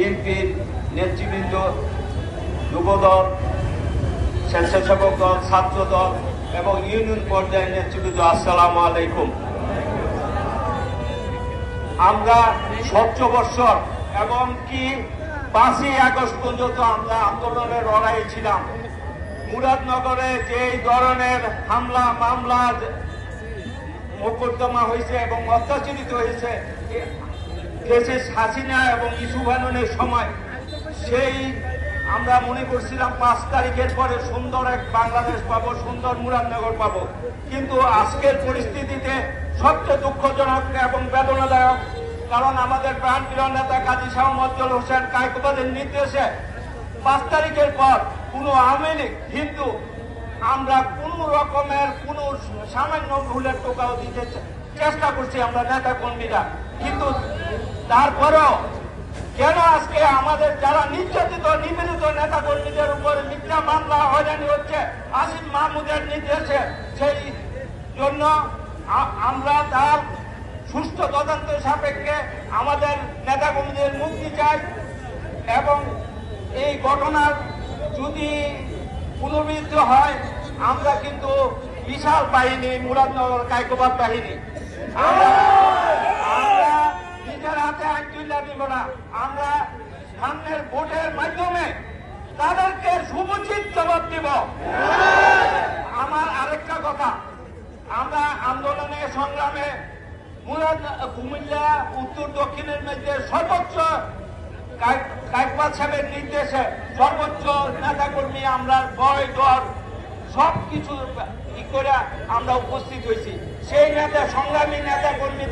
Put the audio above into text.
বিএনপির নেতৃবৃন্দ, যুবদল, স্বেচ্ছাসেবক দল, ছাত্র দল এবং ইউনিয়ন পর্যায়ের নেতৃবৃন্দ, আসসালাম আলাইকুম। আমরা স্বচ্ছ বৎসর এবং কি পাঁচই আগস্ট পর্যন্ত আমরা আন্দোলনের লড়াই ছিলাম। মুরাদনগরে যে ধরনের হামলা, মামলা, মোকদ্দমা হয়েছে এবং অত্যাচারিত হয়েছে দেশে হাসিনা এবং ইসু বাননের সময়, সেই আমরা মনে করছিলাম পাঁচ তারিখের পরে সুন্দর এক বাংলাদেশ পাবো, সুন্দর মুরাদনগর পাবো। কিন্তু আজকের পরিস্থিতিতে সবচেয়ে দুঃখজনক এবং বেদনাদায়ক কারণ আমাদের প্রাণপ্রিয় নেতা কাজী শাহ মজ্জল হোসেন কায়কবাদের নির্দেশে পাঁচ তারিখের পর কোনো আওয়ামী লীগ, হিন্দু, আমরা কোন রকমের কোন সামান্য ভুলের টোকাও দিতে চেষ্টা করছি আমরা নেতা কর্মীরা। কিন্তু তারপরেও কেন আজকে আমাদের যারা নির্যাতিত, নিপীড়িত নেতা কর্মীদের উপরে মিথ্যা মামলা, হয়রানি হচ্ছে আসিফ মাহমুদের নির্দেশে? সেই জন্য আমরা তার সুস্থ তদন্ত সাপেক্ষে আমাদের নেতা কর্মীদের মুক্তি চাই এবং এই ঘটনার যদি পুনর্বৃত্ত হয়, আমরা কিন্তু বিশাল বাহিনী, মুরাদনগর কায়কোবাদ বাহিনী। আমরা দিব না, আমরা সামনের ভোটের মাধ্যমে তাদেরকে সুমুচিত জবাব দিব। আমার আরেকটা কথা, আমরা আন্দোলনে, সংগ্রামে কুমিল্লা, উত্তর, দক্ষিণের মধ্যে সর্বোচ্চ সাহেবের নির্দেশে সর্বোচ্চ নেতাকর্মী আমরা ভয়, ডর সব কিছু করে আমরা উপস্থিত হয়েছি সেই নেতা, সংগ্রামী নেতা কর্মীদের